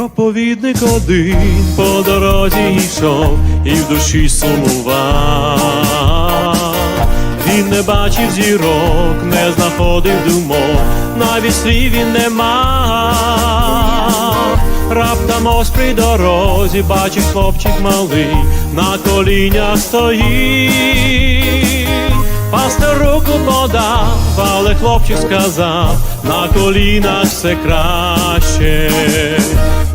Проповідник один по дорозі йшов і в душі сумував. Він не бачив зірок, не знаходив думок, навіть слів він не мав. Раптом ось при дорозі бачить хлопчик малий, на колінях стоїть. Пастор руку подав, але хлопчик сказав, на колінах все краще,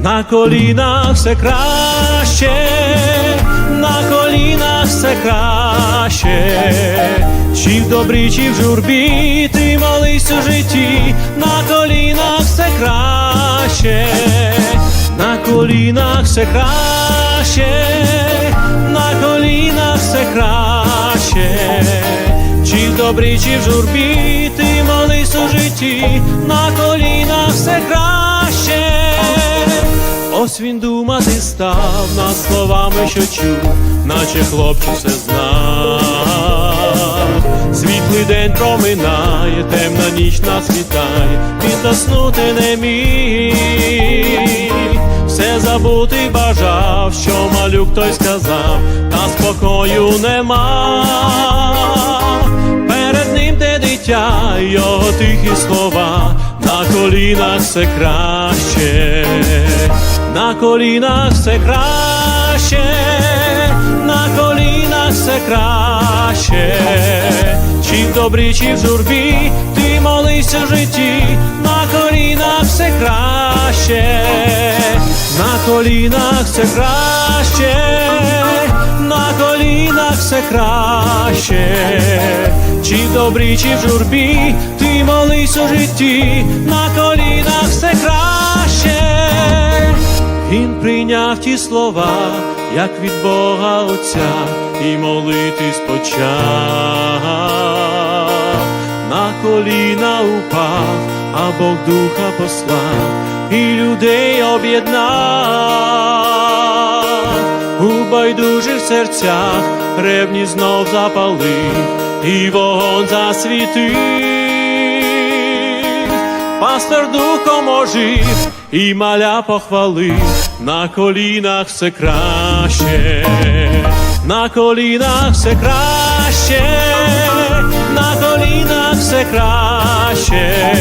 на колінах все краще, на колінах все краще, чи в добрі, чи в журбі, ти молись у житті, на колінах все краще, на колінах все краще, на колінах все краще. Добрі, чи в журбі, ти молись у житті, на колінах все краще. Ось він думати став над словами, що чув, наче хлопчик все знав. Світлий день проминає, темна ніч насвітає, він заснути не міг. Все забути бажав, що малюк той сказав, та спокою нема. Перед ним те дитя, його тихі слова, на колінах все краще, на колінах все краще, все краще, чи в добрі, чи в журбі, ти молись у житті, на колінах все краще, на колінах все краще, на колінах все краще, чи в добрі, чи в журбі, ти молись у житті, на колінах все краще. Він прийняв ті слова, як від Бога Отця, і молитись почав. На коліна упав, а Бог духа послав, і людей об'єднав. У байдужих серцях ревні знов запалив, і вогонь засвітив. Пастор духом ожив і маля похвалив, на колінах все краще, на колінах все краще, на колінах все краще,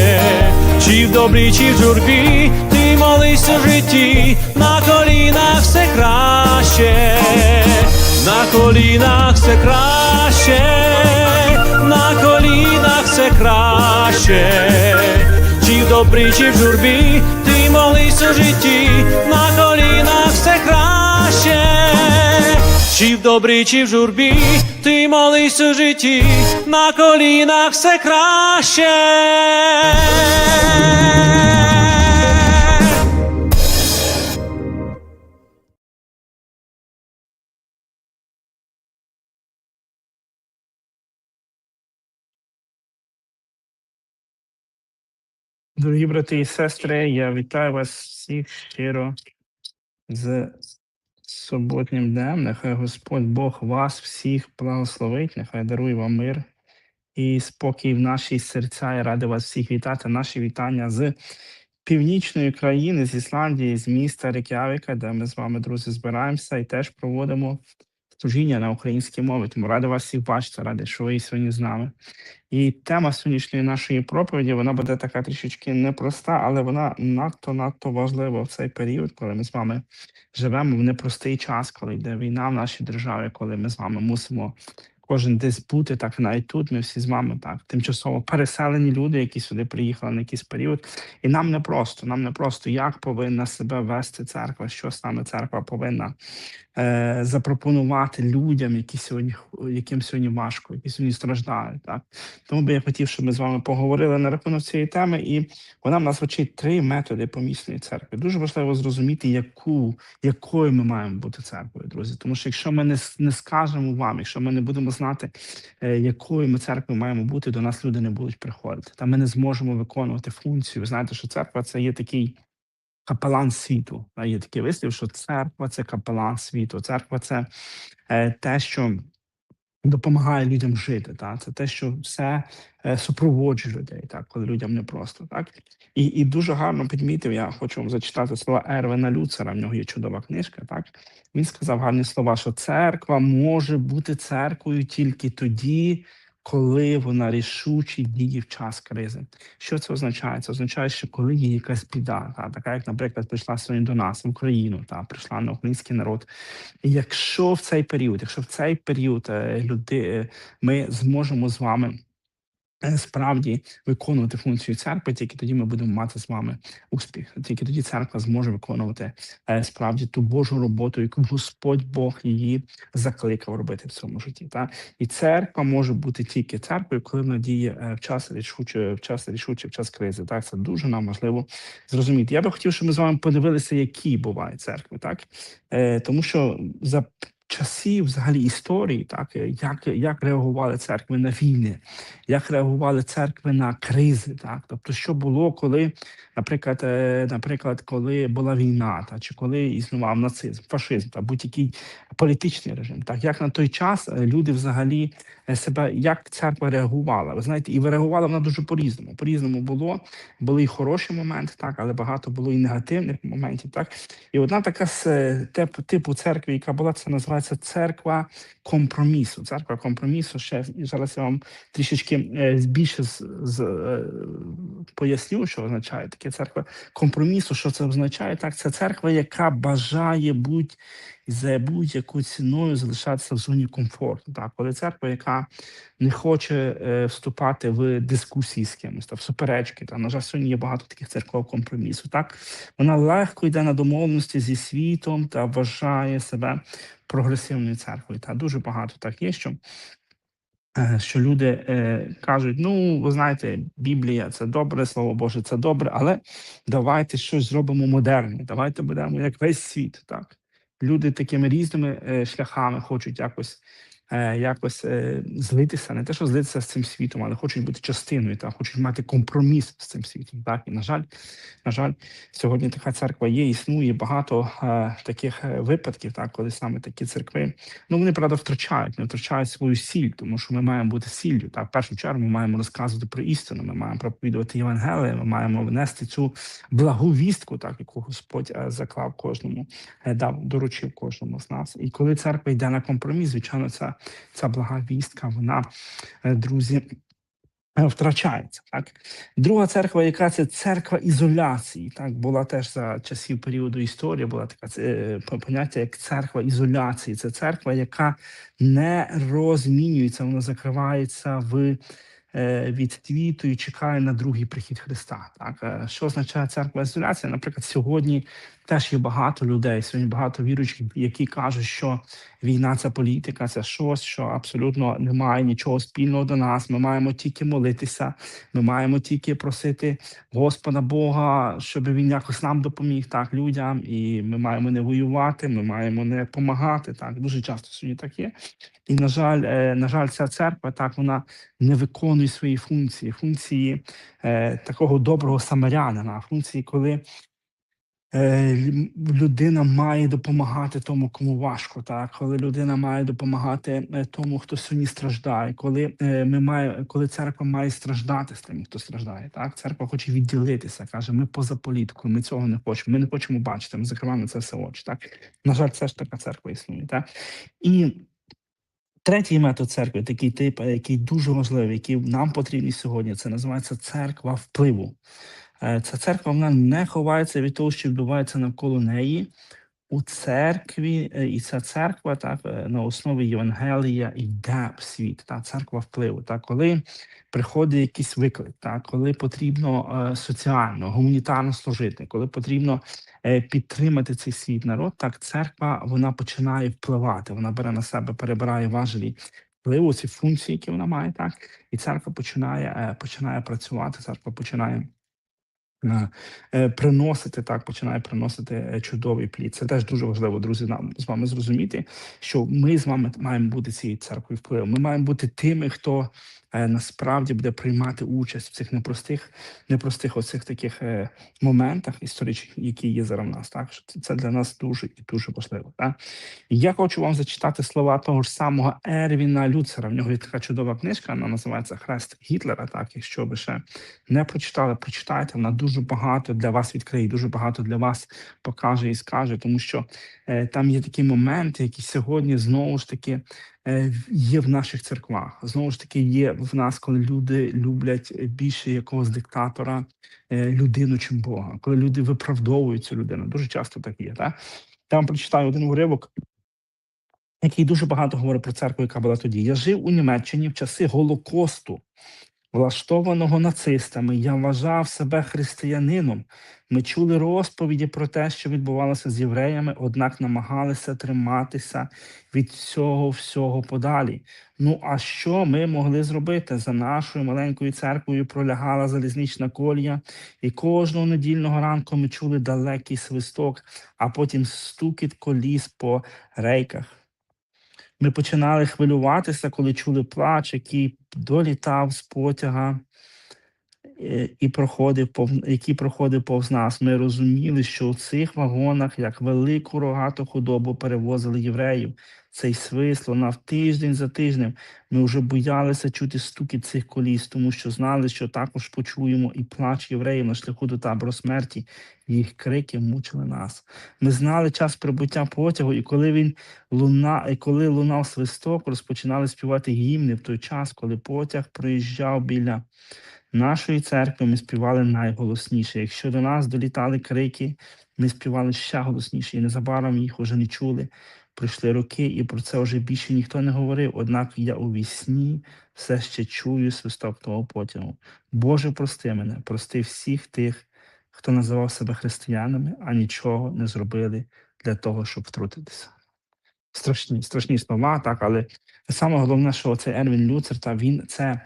чи в добрі, чи в журбі, ти молись у житті, на колінах все краще, на колінах все краще, на колінах все краще. Чи в добрі, чи в журбі, ти молись у житті, на колінах все краще, чи в добрі, чи в журбі, ти молись у житті, на колінах все краще. Дорогі брати і сестри, я вітаю вас всіх щиро з суботнім днем. Нехай Господь Бог вас всіх благословить, нехай дарує вам мир і спокій в наші серця. Я радий вас всіх вітати. Наші вітання з північної країни, з Ісландії, з міста Рекявіка, де ми з вами, друзі, збираємося і теж проводимо служіння на українській мові. Тому рада вас всіх бачити, рада, що ви сьогодні з нами. І тема сьогоднішньої нашої проповіді вона буде така трішечки непроста, але вона надто надто важлива в цей період, коли ми з вами живемо в непростий час, коли йде війна в нашій державі, коли ми з вами мусимо кожен десь бути, так навіть тут ми всі з вами так тимчасово переселені люди, які сюди приїхали на якийсь період. І нам не просто, нам не просто як повинна себе вести церква, що саме церква повинна е, запропонувати людям, які сьогодні яким сьогодні важко, які сьогодні страждають. Так тому би я хотів, щоб ми з вами поговорили на рахунок цієї теми, і вона в нас вчить три методи помісної церкви. Дуже важливо зрозуміти, яку якою ми маємо бути церквою, друзі. Тому що якщо ми не, не скажемо вам, якщо ми не будемо знати, е, якою ми церквою маємо бути, до нас люди не будуть приходити. Та ми не зможемо виконувати функцію. Знаєте, що церква це є такий капелан світу. Є такий вислів, що церква це капелан світу. Церква це е, те, що допомагає людям жити. Так? Це те, що все е, супроводжує людей, так, коли людям непросто. Так? І, і дуже гарно підмітив, я хочу вам зачитати слова Ервена Люцера, в нього є чудова книжка. Так? Він сказав гарні слова, що церква може бути церквою тільки тоді, коли вона рішуче діє в час кризи. Що це означає? Це означає, що коли є якась біда, та, така як, наприклад, прийшла сьогодні до нас в Україну, та прийшла на український народ. Якщо в цей період, якщо в цей період е, люди, е, ми зможемо з вами справді виконувати функцію церкви, тільки тоді ми будемо мати з вами успіх. Тільки тоді церква зможе виконувати е, справді ту Божу роботу, яку Господь Бог її закликав робити в цьому житті. Та і церква може бути тільки церквою, коли вона діє е, в час рішуче, в час рішуче, в час кризи. Так це дуже нам важливо зрозуміти. Я би хотів, щоб ми з вами подивилися, які бувають церкви, так е, тому що за часів взагалі історії, так як, як реагували церкви на війни, як реагували церкви на кризи, так тобто, що було, коли, наприклад, е, наприклад, коли була війна, та чи коли існував нацизм, фашизм та будь-який політичний режим, так як на той час е, люди взагалі е, себе, як церква реагувала. Ви знаєте, і реагувала вона дуже по-різному. По-різному було, були і хороші моменти, так, але багато було і негативних моментів. Так, і одна така з тип, типу церкви, яка була, це називається церква компромісу. Церква компромісу. Ще зараз я вам трішечки е, більше з, з, е, поясню, що означає таке церква компромісу. Що це означає? Так, це церква, яка бажає будь за будь-яку ціною залишатися в зоні комфорту. Так, коли церква, яка не хоче е, вступати в дискусії з кимось, та в суперечки. Та на жаль, сьогодні є багато таких церков компромісу. Так вона легко йде на домовленості зі світом та вважає себе прогресивною церквою. Та дуже багато так є, що. е, Що люди е, кажуть, ну ви знаєте, Біблія це добре, слово Боже, це добре, але давайте щось зробимо модерне. Давайте будемо як весь світ. Так люди такими різними е, шляхами хочуть якось, якось е, злитися, не те, що злитися з цим світом, але хочуть бути частиною, та хочуть мати компроміс з цим світом. Так і на жаль, на жаль, сьогодні така церква є, існує багато е, таких е, випадків, так, коли саме такі церкви, ну вони правда втрачають, не втрачають свою сіль, тому що ми маємо бути сіллю. Так, в першу чергу ми маємо розказувати про істину, ми маємо проповідувати Євангеліє, ми маємо внести цю благу вістку, так яку Господь е, заклав кожному, е, дав доручив кожному з нас. І коли церква йде на компроміс, звичайно, ця, ця блага вістка, вона, е, друзі. е, Втрачається так. Друга церква, яка це церква ізоляції, так була теж за часів періоду історії. Була така е, по- поняття як церква ізоляції. Це церква, яка не розмінюється, вона закривається в е, від світу і чекає на другий прихід Христа. Так що означає церква ізоляція? Наприклад, сьогодні теж є багато людей, сьогодні багато віруючих, які кажуть, що війна це політика, це щось, що абсолютно не має нічого спільного до нас. Ми маємо тільки молитися, ми маємо тільки просити Господа Бога, щоб він якось нам допоміг, так людям, і ми маємо не воювати, ми маємо не допомагати. Так дуже часто сьогодні так є. І на жаль, е, на жаль, ця церква так вона не виконує свої функції, функції е, такого доброго самарянина, функції, коли людина має допомагати тому, кому важко, так коли людина має допомагати е, тому, хто сьогодні страждає, коли е, ми має, коли церква має страждати з тим, хто страждає, так церква хоче відділитися, каже: ми поза політикою, ми цього не хочемо, ми не хочемо бачити, ми закриваємо це все очі. Так на жаль, це ж така церква існує. Так і Третій метод церкви, такий тип, е, який дуже важливий, який нам потрібний сьогодні, це називається церква впливу. Е, Ця церква вона не ховається від того, що відбувається навколо неї. У церкві, е, і ця церква так е, на основі Євангелія йде в світ, та церква впливу. Та коли приходить якийсь виклик, та коли потрібно соціально, гуманітарно служити, коли потрібно підтримати цей світ народ, так церква вона починає впливати. Вона бере на себе, перебирає важелі впливу, ці функції, які вона має, так і церква починає, починає працювати. Церква починає. Е, е, Приносити так, починає приносити е, чудовий плід. Це теж дуже важливо, друзі, нам з вами зрозуміти, що ми з вами маємо бути цією церквою впливу. Ми маємо бути тими, хто насправді буде приймати участь в цих непростих, непростих оцих таких е, моментах історичних, які є зараз в нас. Так що це- для нас дуже і дуже важливо. Так? Я хочу вам зачитати слова того ж самого Ервіна Люцера. В нього є така чудова книжка, вона називається Хрест Гітлера. Так, якщо ви ще не прочитали, прочитайте. Вона дуже багато для вас відкриє, дуже багато для вас покаже і скаже, тому що е, там є такі моменти, які сьогодні знову ж таки е, є в наших церквах. Знову ж таки, є в нас, коли люди люблять більше якогось диктатора е, людину, чим Бога, коли люди виправдовують цю людину. Дуже часто так є. Так? Вам прочитаю один уривок, який дуже багато говорить про церкву, яка була тоді. Я жив у Німеччині в часи Голокосту, влаштованого нацистами. Я вважав себе християнином. Ми чули розповіді про те, що відбувалося з євреями, однак намагалися триматися від цього всього подалі. Ну а що ми могли зробити? За нашою маленькою церквою пролягала залізнична колія, і кожного недільного ранку ми чули далекий свисток, а потім стукіт коліс по рейках. Ми починали хвилюватися, коли чули плач, який долітав з потяга і проходив який проходив повз нас. Ми розуміли, що у цих вагонах, як велику рогату худобу, перевозили євреїв. Цей свист лунав тиждень за тижнем. Ми вже боялися чути стуки цих коліс, тому що знали, що також почуємо і плач євреїв на шляху до табору смерті. Їх крики мучили нас. Ми знали час прибуття потягу, і коли він луна, і коли лунав свисток, розпочинали співати гімни в той час, коли потяг проїжджав біля нашої церкви, ми співали найголосніше. Якщо до нас долітали крики, ми співали ще голосніше, і незабаром їх уже не чули. Пройшли роки, і про це вже більше ніхто не говорив. Однак я у вісні все ще чую свисток того потягу. Боже, прости мене, прости всіх тих, хто називав себе християнами, а нічого не зробили для того, щоб втрутитися. Страшні, страшні слова, так, але саме головне, що цей Ервін Люцер, та він це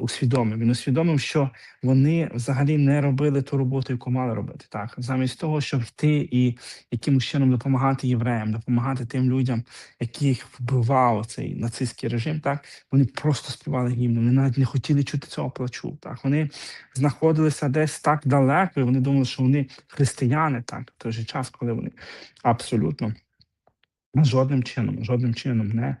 усвідомив. Він усвідомив, що вони взагалі не робили ту роботу, яку мали робити. Так, замість того, щоб йти і якимось чином допомагати євреям, допомагати тим людям, яких вбивав цей нацистський режим, так вони просто співали гімн. Вони навіть не хотіли чути цього плачу. Так, вони знаходилися десь так далеко, і вони думали, що вони християни, так в той же час, коли вони абсолютно жодним чином, жодним чином не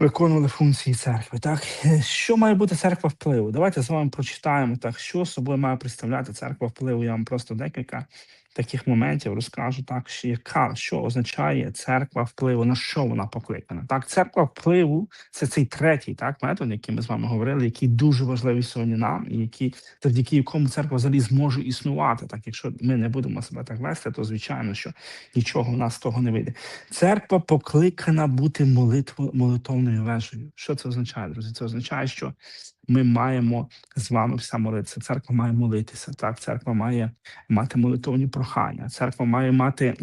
виконували функції церкви. Так, що має бути церква впливу? Давайте з вами прочитаємо так, що собою має представляти церква впливу. Я вам просто декілька таких моментів розкажу. Так, що яка що означає церква впливу, на що вона покликана? Так, церква впливу це цей третій так метод, який ми з вами говорили, який дуже важливий сьогодні нам, і який завдяки якому церква взагалі зможе існувати. Так, якщо ми не будемо себе так вести, то звичайно, що нічого в нас з того не вийде. Церква покликана бути молитво, молитовною вежею. Що це означає, друзі? Це означає, що ми маємо з вами все молитися. Церква має молитися. Так, церква має мати молитовні прохання. Церква має мати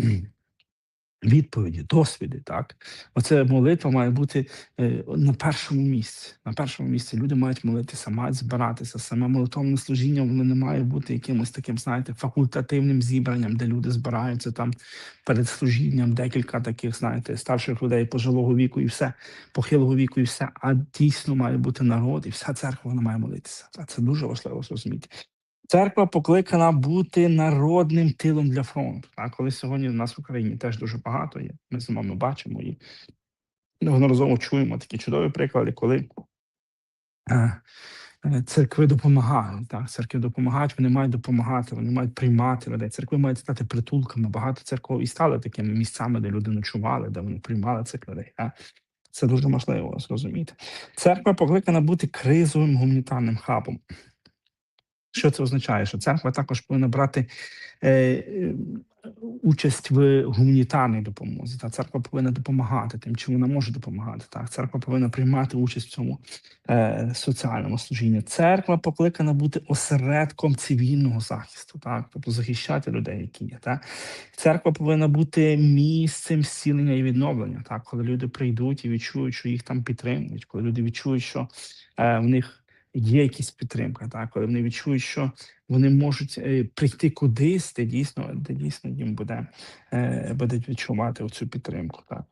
відповіді, досвіди. Так, оце молитва має бути е, на першому місці. На першому місці люди мають молитися, мають збиратися. Саме молитовне служіння воно не має бути якимось таким, знаєте, факультативним зібранням, де люди збираються там перед служінням, декілька таких, знаєте, старших людей пожилого віку і все, похилого віку і все. А дійсно має бути народ, і вся церква вона має молитися. Це дуже важливо зрозуміти. Церква покликана бути народним тилом для фронту. Так, коли сьогодні в нас в Україні теж дуже багато є. Ми з вами бачимо і неодноразово чуємо такі чудові приклади, коли е, е, церкви допомагають. Так, церкви допомагають, вони мають допомагати, вони мають приймати людей. Церкви мають стати притулками. Багато церков і стали такими місцями, де люди ночували, де вони приймали цих людей. Так? Це дуже важливо зрозуміти. Церква покликана бути кризовим гуманітарним хабом. Що це означає? Що церква також повинна брати е, участь в гуманітарній допомозі. Та церква повинна допомагати тим, чим вона може допомагати. Так, церква повинна приймати участь в цьому е, соціальному служінні. Церква покликана бути осередком цивільного захисту, так, тобто захищати людей, які є. Так. Церква повинна бути місцем зцілення і відновлення. Так, коли люди прийдуть і відчують, що їх там підтримують, коли люди відчують, що е, в них є якась підтримка, так, коли вони відчують, що вони можуть е, прийти кудись, де дійсно, де дійсно їм буде, е, будуть відчувати цю підтримку. Так.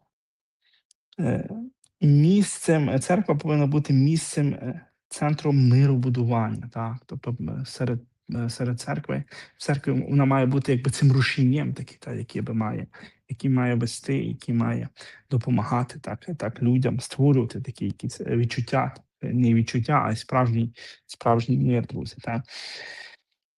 Е, місцем, церква повинна бути місцем, центром миробудування, так? Тобто серед, серед церкви, в церкві вона має бути якби цим рушієм, такий, та, який би має, який має вести, який має допомагати так, так людям створювати такі якісь відчуття, не відчуття, а справжній, справжній мир, друзі. Так?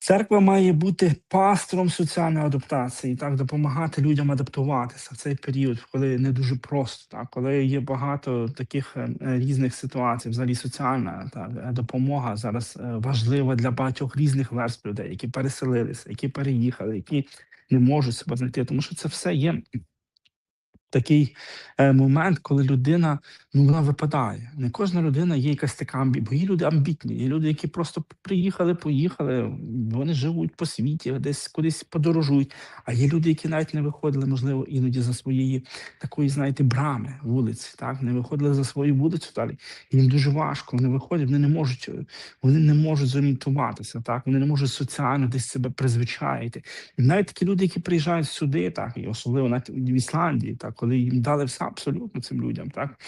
Церква має бути пастором соціальної адаптації, так допомагати людям адаптуватися в цей період, коли не дуже просто, так коли є багато таких е, е, різних ситуацій. Взагалі соціальна так, допомога зараз е, важлива для багатьох різних верств людей, які переселилися, які переїхали, які не можуть себе знайти, тому що це все є такий е, момент, коли людина ну вона випадає. Не кожна людина є якась така амбі, бо є люди амбітні, є люди, які просто приїхали, поїхали, вони живуть по світі, десь кудись подорожують. А є люди, які навіть не виходили, можливо, іноді за своєї такої, знаєте, брами вулиці, так не виходили за свою вулицю далі. Їм дуже важко. Вони виходять, вони не можуть, е, вони не можуть зорієнтуватися, так вони не можуть соціально десь себе призвичаїти. І навіть такі люди, які приїжджають сюди, так і особливо навіть в Ісландії, так коли їм дали все абсолютно цим людям, так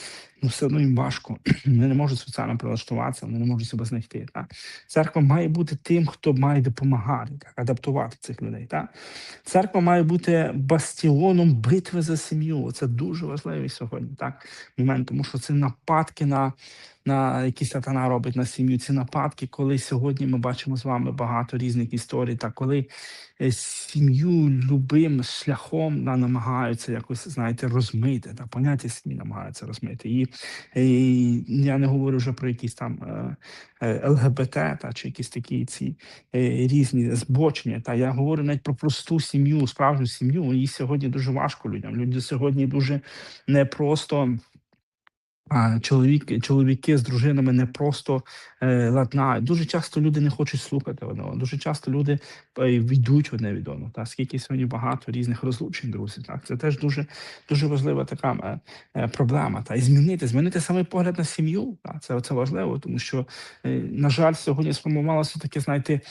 ну все одно їм важко. Вони не можуть соціально прилаштуватися, вони не можуть себе знайти. Так церква має бути тим, хто має допомагати, так адаптувати цих людей. Так церква має бути бастіоном битви за сім'ю. Це дуже важливий сьогодні. Так момент, тому що це нападки на. На які сатана робить на сім'ю ці нападки, коли сьогодні ми бачимо з вами багато різних історій, та коли е, сім'ю любим шляхом на, намагаються якось, знаєте, розмити, та поняття сім'ї намагаються розмити. І, і я не говорю вже про якісь там е, е, ЛГБТ та чи якісь такі ці різні збочення. Та я говорю навіть про просту сім'ю, справжню сім'ю. Її сьогодні дуже важко людям. Люди сьогодні дуже непросто. Чоловік, чоловіки з дружинами не просто е, ладнають. Дуже часто люди не хочуть слухати одного. Дуже часто люди е, йдуть одне від одного. Та скільки сьогодні багато різних розлучень, друзі. Так це теж дуже дуже важлива така е, е, проблема. Та і змінити, змінити саме погляд на сім'ю. Та це, це важливо, тому що е, на жаль, сьогодні сформувалося таке, знаєте,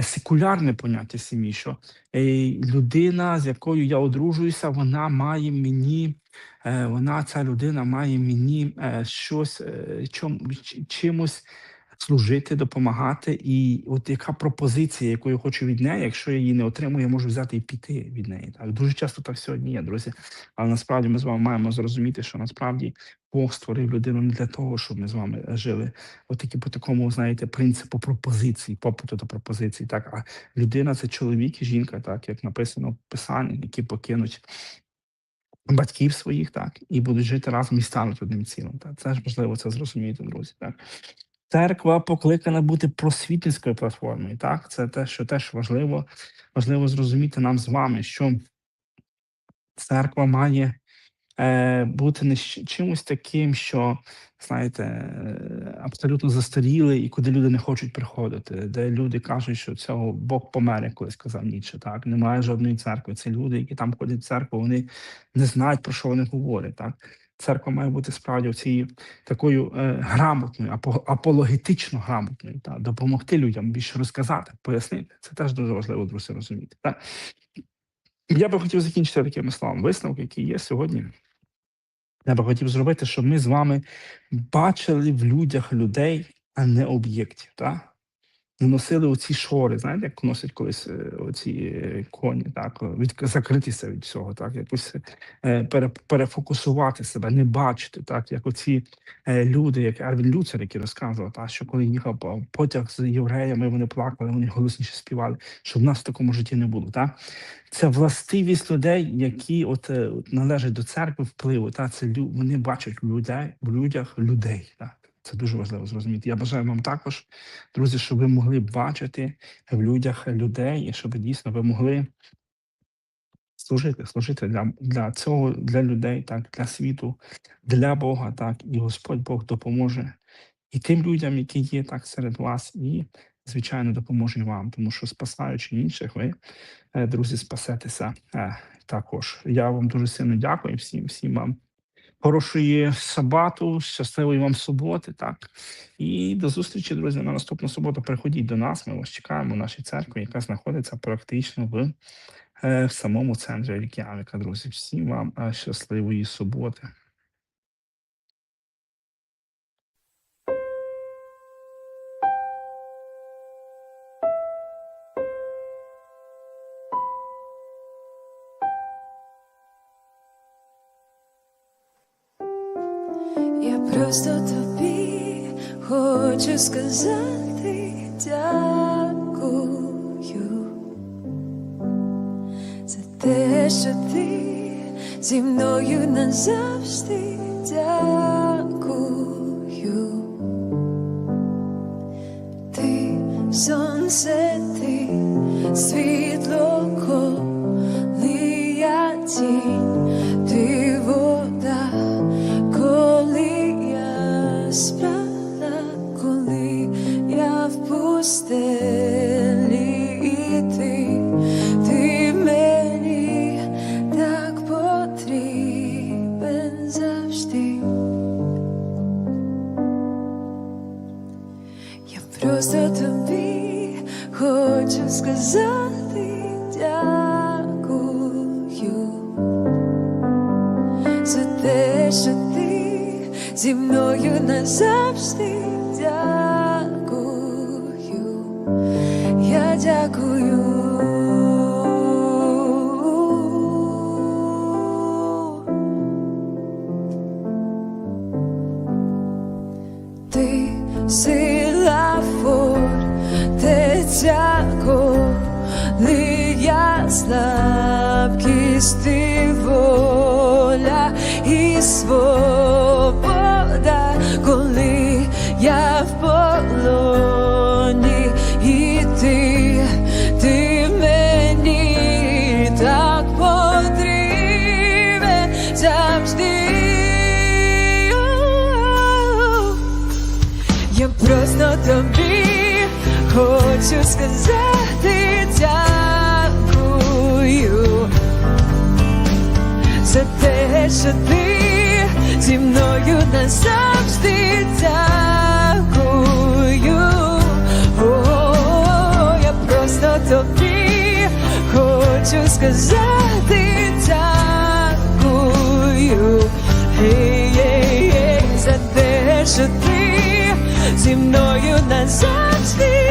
секулярне поняття сім'ї, що е, людина, з якою я одружуюся, вона має мені е, вона, ця людина, має мені е, щось е, чом, ч- чимось служити, допомагати. І от яка пропозиція, яку я хочу від неї, якщо я її не отримую, я можу взяти і піти від неї. Так дуже часто так сьогодні є, друзі. Але насправді ми з вами маємо зрозуміти, що насправді Бог створив людину не для того, щоб ми з вами жили. От такі по такому, знаєте, принципу пропозиції, попиту та пропозиції. Так, а людина це чоловік і жінка, так як написано в Писанні, які покинуть батьків своїх, так, і будуть жити разом і стануть одним цілим. Так. Це ж важливо це зрозуміти, друзі. Так. Церква покликана бути просвітницькою платформою. Так, це те, що теж важливо, важливо зрозуміти нам з вами, що церква має бути не чимось таким, що знаєте, е, абсолютно застаріли, і куди люди не хочуть приходити, де люди кажуть, що цього Бог помер, як колись казав Ніцше, Так немає жодної церкви. Це люди, які там ходять в церкву, вони не знають про що вони говорять. Так церква має бути справді цій такою е, грамотною, апо, апологетично грамотною, та допомогти людям більше розказати, пояснити. Це теж дуже важливо, друзі, розуміти. Так? Я би хотів закінчити такими словами. Висновки, які є сьогодні. Я би хотів зробити, щоб ми з вами бачили в людях людей, а не об'єктів. Носили оці шори, знаєте, як носять колись е, оці е, коні, так, від, закритися від всього, так, якось е, пере, перефокусувати себе, не бачити, так, як оці люди, як Арвін Люцер, який розказував, так, що коли їхав потяг з євреями, вони плакали, вони голосніше співали, щоб в нас в такому житті не було. Так? Це властивість людей, які от, от належать до церкви впливу. Та це лю, вони бачать людей в людях людей. Так це дуже важливо зрозуміти. Я бажаю вам також, друзі, щоб ви могли бачити в людях людей, і щоб дійсно ви могли служити, служити для, для цього, для людей, так для світу, для Бога, так і Господь Бог допоможе і тим людям, які є так серед вас, і звичайно допоможе вам, тому що спасаючи інших, ви е, друзі, спасетеся е, також. Я вам дуже сильно дякую всім, всім вам. Хорошої сабату, щасливої вам суботи, так. І до зустрічі, друзі, на наступну суботу. Приходіть до нас. Ми вас чекаємо в нашій церкві, яка знаходиться практично в, е, в самому центрі Рік'явіка. друзі. Всім вам е, щасливої суботи. Хочу сказати дякую за те, що ти зі мною назавжди дякую. Ти сонце, ти світло, коли я тінь, зі мною назавжди сказати дякую за те, що ти зі мною назавжди дякую. О, я просто тобі хочу сказати дякую. За те, що ти зі мною назавжди